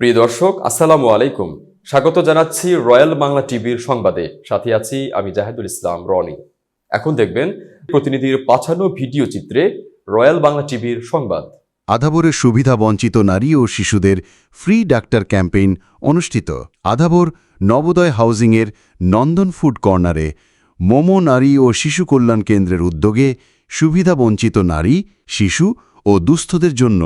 প্রিয় দর্শক, আসসালামু আলাইকুম। স্বাগত জানাচ্ছি রয়্যাল বাংলা টিভির সংবাদে। সাথে আছি আমি জাহেদুল ইসলাম রনি। এখন দেখবেন প্রতিনিধির পাঠানো ভিডিও চিত্রে রয়্যাল বাংলা টিভির সংবাদ। আধাবরের সুবিধা বঞ্চিত নারী ও শিশুদের ফ্রি ডাক্তার ক্যাম্পেইন অনুষ্ঠিত। আধাবর নবোদয় হাউজিংয়ের নন্দন ফুড কর্নারে মোমো নারী ও শিশু কল্যাণ কেন্দ্রের উদ্যোগে সুবিধা বঞ্চিত নারী, শিশু ও দুস্থদের জন্য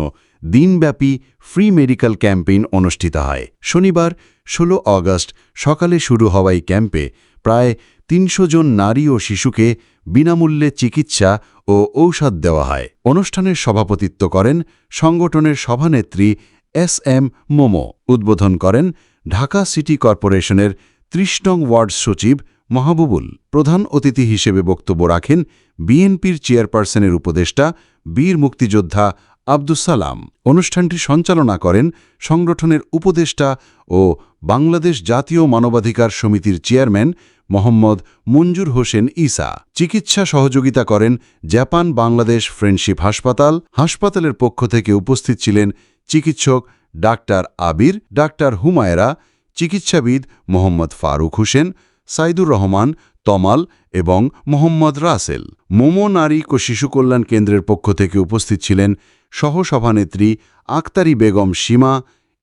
দিনব্যাপী ফ্রি মেডিকেল ক্যাম্পেইন অনুষ্ঠিত হয়। শনিবার ১৬ অগস্ট সকালে শুরু হওয়া এই ক্যাম্পে প্রায় তিনশো জন নারী ও শিশুকে বিনামূল্যে চিকিৎসা ও ঔষধ দেওয়া হয়। অনুষ্ঠানের সভাপতিত্ব করেন সংগঠনের সভানেত্রী এস এম মোমো। উদ্বোধন করেন ঢাকা সিটি কর্পোরেশনের ত্রিশ নং ওয়ার্ড সচিব মাহবুবুল। প্রধান অতিথি হিসেবে বক্তব্য রাখেন বিএনপির চেয়ারপারসনের উপদেষ্টা, বীর মুক্তিযোদ্ধা আব্দুস সালাম অনুষ্ঠানটি সঞ্চালনা করেন সংগঠনের উপদেষ্টা ও বাংলাদেশ জাতীয় মানবাধিকার সমিতির চেয়ারম্যান মোহাম্মদ মঞ্জুর হোসেন ঈসা। চিকিৎসা সহযোগিতা করেন জাপান বাংলাদেশ ফ্রেন্ডশিপ হাসপাতাল। হাসপাতালের পক্ষ থেকে উপস্থিত ছিলেন চিকিৎসক ডাক্তার আবির, ডাক্তার হুমায়রা, চিকিৎসাবিদ মোহাম্মদ ফারুক হোসেন, সাইদুর রহমান তমাল এবং মোহাম্মদ রাসেল। মোমো, নারী ও শিশু কল্যাণ কেন্দ্রের পক্ষ থেকে উপস্থিত ছিলেন সহসভানেত্রী আক্তারি বেগম সীমা,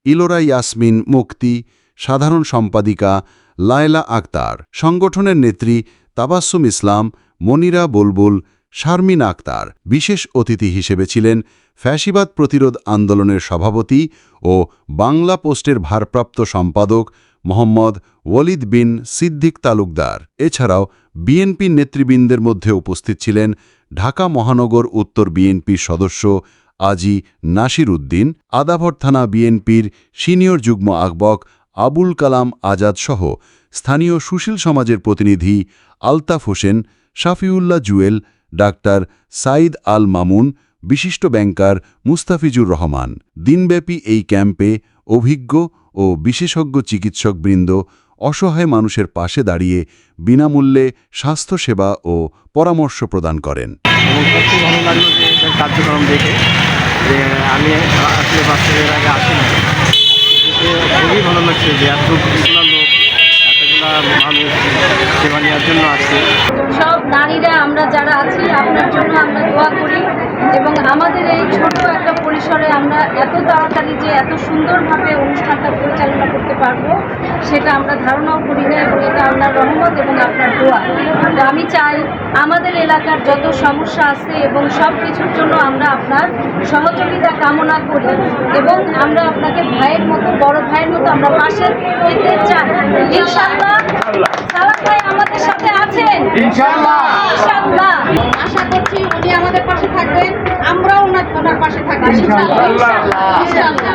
ইলোরা ইয়াসমিন মুক্তি, সাধারণ সম্পাদিকা লায়লা আক্তার সংগঠনের নেত্রী তাবাসুম ইসলাম, মনিরা বুলবুল, শারমিন আক্তার বিশেষ অতিথি হিসেবে ছিলেন ফ্যাসিবাদ প্রতিরোধ আন্দোলনের সভাপতি ও বাংলা পোস্টের ভারপ্রাপ্ত সম্পাদক মোহাম্মদ ওয়ালিদ বিন সিদ্দিক তালুকদার। এছাড়াও বিএনপি নেতৃবৃন্দের মধ্যে উপস্থিত ছিলেন ঢাকা মহানগর উত্তর বিএনপির সদস্য আজি নাসির উদ্দিন, আদাভর থানা বিএনপির সিনিয়র যুগ্ম আহ্বক আবুল কালাম আজাদ সহ স্থানীয় সুশীল সমাজের প্রতিনিধি আলতাফ হোসেন, শাফিউল্লাহ জুয়েল, ডাক্তার সাইদ আল মামুন বিশিষ্ট ব্যাংকার মুস্তাফিজুর রহমান। দিনব্যাপী এই ক্যাম্পে অভিজ্ঞ ও বিশেষজ্ঞ চিকিৎসকবৃন্দ অসহায় মানুষের পাশে দাঁড়িয়ে বিনামূল্যে স্বাস্থ্যসেবা ও পরামর্শ প্রদান করেন। কার্যক্রম দেখে যে আমি আসলে বাচ্চাদের আগে আসি না খুবই ভালো লাগছে যে এতগুলা সব নারীরা, আমরা যারা আছি, আপনার জন্য আমরা দোয়া করি এবং আমাদের এই ছোট একটা পরিসরে আমরা এত তাড়াতাড়ি যে এত সুন্দরভাবে অনুষ্ঠানটা পরিচালনা করতে পারব সেটা আমরা ধারণাও করি না এবং এটা আপনার রহমত এবং আপনার দোয়া। তো আমি চাই আমাদের এলাকার যত সমস্যা আছে এবং সব কিছুর জন্য আমরা আপনার সহযোগিতা কামনা করি এবং আমরা আপনাকে ভাইয়ের মতো বড় ভাইয়ের মতো আমরা পাশে পেতে চাই। ইনশাআল্লাহ সালাম ভাই আমাদের সাথে আছেন? ইনশাআল্লাহ। ইনশাআল্লাহ। আশা করছি উনি আমাদের পাশে থাকবেন আমরাও ওনার ওনার পাশে থাকব। ইনশাআল্লাহ। ইনশাআল্লাহ।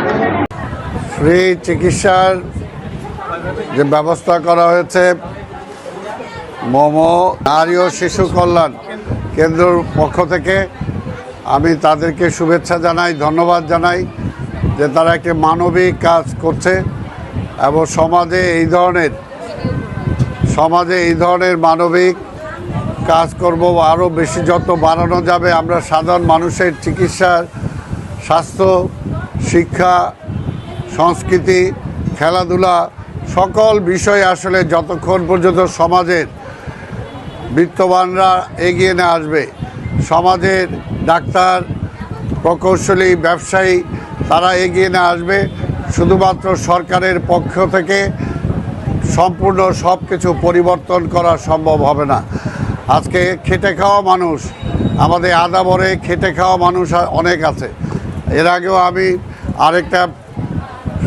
ফ্রি চিকিৎসার যে ব্যবস্থা করা হয়েছে, মোমো, নারী ও শিশু কল্যাণ কেন্দ্রর পক্ষ থেকে আমি তাদেরকে শুভেচ্ছা জানাই, ধন্যবাদ জানাই যে তারা একটি মানবিক কাজ করছে এবং সমাজে এই ধরনের, সমাজে এই ধরনের মানবিক কাজ করব আরও বেশি যত বাড়ানো যাবে, আমরা সাধারণ মানুষের চিকিৎসার স্বাস্থ্য, শিক্ষা, সংস্কৃতি, খেলাধুলা সকল বিষয় আসলে যতক্ষণ পর্যন্ত সমাজের বিত্তবানরা এগিয়ে না আসবে, সমাজের ডাক্তার, প্রকৌশলী, ব্যবসায়ী তারা এগিয়ে না আসবে, শুধুমাত্র সরকারের পক্ষ থেকে সম্পূর্ণ সব কিছু পরিবর্তন করা সম্ভব হবে না। আজকে খেটে খাওয়া মানুষ, আমাদের আদাবরে খেটে খাওয়া মানুষ অনেক আছে। এর আগেও আমি আরেকটা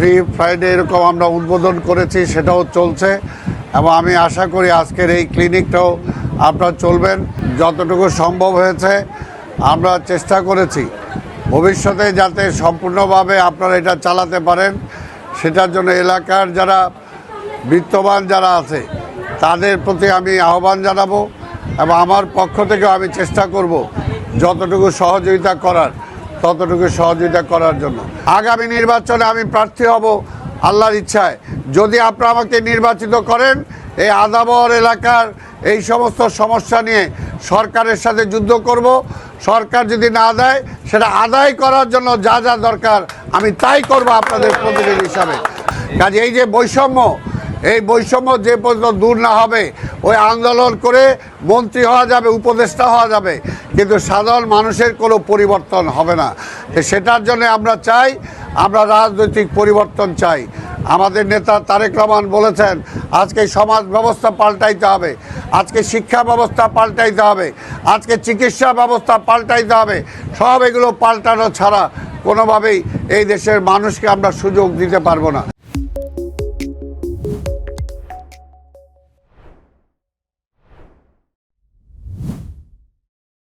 ফ্রি ফ্রাইডে এরকম আমরা উদ্বোধন করেছি, সেটাও চলছে। এবং আমি আশা করি আজকের এই ক্লিনিকটাও আপনারা চলবেন, যতটুকু সম্ভব হয়েছে আমরা চেষ্টা করেছি। ভবিষ্যতে যাতে সম্পূর্ণভাবে আপনারা এটা চালাতে পারেন, সেটার জন্য এলাকার যারা বিত্তবান যারা আছে, তাদের প্রতি আমি আহ্বান জানাব এবং আমার পক্ষ থেকেও আমি চেষ্টা করব, যতটুকু সহযোগিতা করার। ততটুকু সহযোগিতা করার জন্য। আগামী নির্বাচনে আমি প্রার্থী হব আল্লাহর ইচ্ছায়। যদি আপনারা আমাকে নির্বাচিত করেন, এই আদাবর এলাকার এই সমস্ত সমস্যা নিয়ে সরকারের সাথে যুদ্ধ করব। সরকার যদি না দেয়, সেটা আদায় করার জন্য যা যা দরকার, আমি তাই করব আপনাদের প্রতিনিধি হিসাবে। কাজে এই যে বৈষম্য এই বৈষম্য যে পর্যন্ত দূর না হবে, ওই আন্দোলন করে মন্ত্রী হওয়া যাবে, উপদেষ্টা হওয়া যাবে। কিন্তু সাধারণ মানুষের কোনো পরিবর্তন হবে না। সেটার জন্য আমরা চাই, আমরা রাজনৈতিক পরিবর্তন চাই। আমাদের নেতা তারেক রহমান বলেছেন, আজকে সমাজ ব্যবস্থা পাল্টাইতে হবে, আজকে শিক্ষা ব্যবস্থা পাল্টাইতে হবে, আজকে চিকিৎসা ব্যবস্থা পাল্টাইতে হবে। সব এগুলো পাল্টানো ছাড়া কোনোভাবেই এই দেশের মানুষকে আমরা সুযোগ দিতে পারব না।